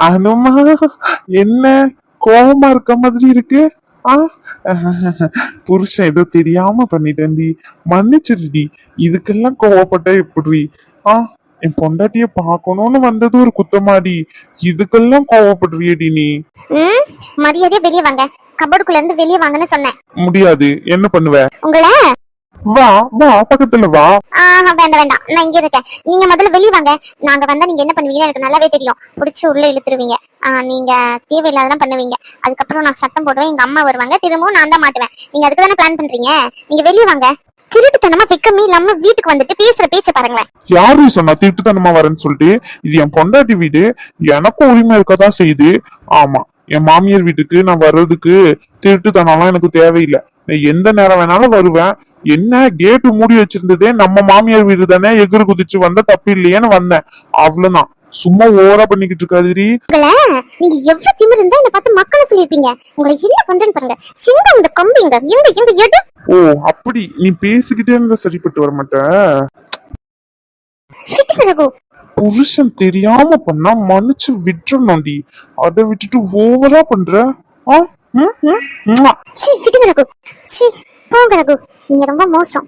அனுமா என்ன? கோவமா இருக்க மாதிரி இருக்கு? புருஷன் ஏதோ தெரியாம பண்ணிட்டேன்டி. மன்னிச்சிடுடி. இதுக்கெல்லாம் கோவப்பட்ட எப்படி? ஆ? என் பொண்டாட்டிய பார்க்கணும்னு வந்தது ஒரு குத்தமாடி. இதுக்கெல்லாம் கோவப்படுறியடி நீ. மரியாதையா வெளியே வாங்க. கபோர்டுக்குள்ள இருந்து வெளியே வாங்கன்னு சொன்னேன். முடியாது. என்ன பண்ணுவ? உங்களை வா வா பக்கத்துல வா. ஆஹா வேண்டாம் வேண்டாம். நான் இங்க இருக்கேன். நீங்க முதல்ல வெளியே வாங்க. நாங்க வந்தா நீங்க என்ன பண்ணுவீங்கன்னு எனக்கு நல்லாவே தெரியும். புடிச்சு உள்ள இழுத்துருவீங்க. நீங்க தேவையில்லாதான் பண்ணுவீங்க. அதுக்கப்புறம் நான் சத்தம் போடுவேன். எங்க அம்மா வருவாங்க. திரும்பவும் நான் தான் மாட்டுவேன். நீங்க அதுக்கு தானே பிளான் பண்றீங்க? நீங்க வெளியே வாங்க. திருட்டுத்தனமா வெக்கமே இல்லாம வீட்டுக்கு வந்துட்டு பேசுற பேச்ச பாருங்களேன். யாரு சொன்னா திருட்டுத்தனமா வரேன்னு சொல்லிட்டு இது என் பொண்டாட்டி வீடு. எனக்கும் உரிமை இருக்கதான் செய்யுது. ஆமா என் மாமியார் வீட்டுக்கு நான் வர்றதுக்கு திருட்டுத்தனம்லாம் எனக்கு தேவையில்லை. நான் எந்த நேரம் வேணாலும் வருவேன். என்ன கேட்டு மூடி வச்சிருந்ததே நம்ம மாமியார் வீடு தானே? எகிறு குதிச்சு வந்தா தப்பு இல்லையேன்னு வந்தேன். அவ்வளவுதான். சும்மா ஓவரா பண்ணிக்கிட்டு இருக்காதுரி. நீங்க எவ்வளவு திமிரு இருந்தா என்ன பார்த்து மக்களை சொல்லிருப்பீங்க உங்களை என்ன பண்றேன்னு பாருங்க. சிங்கம் இந்த கம்பிங்க எங்க எங்க எடு. ஓ அப்படி? நீ பேசிக்கிட்டே இருந்தா சரிப்பட்டு வர மாட்ட சிட்டுங்க ரகு. புருஷன் தெரியாம பண்ணா மன்னிச்சு விட்டுறணும்டி. அதை விட்டுட்டு ஓவரா பண்ற? ஆ? ம், ம், ம். சி விடுங்க ரகு. சி போங்க ரகு. நீங்க ரொம்ப மோசம்.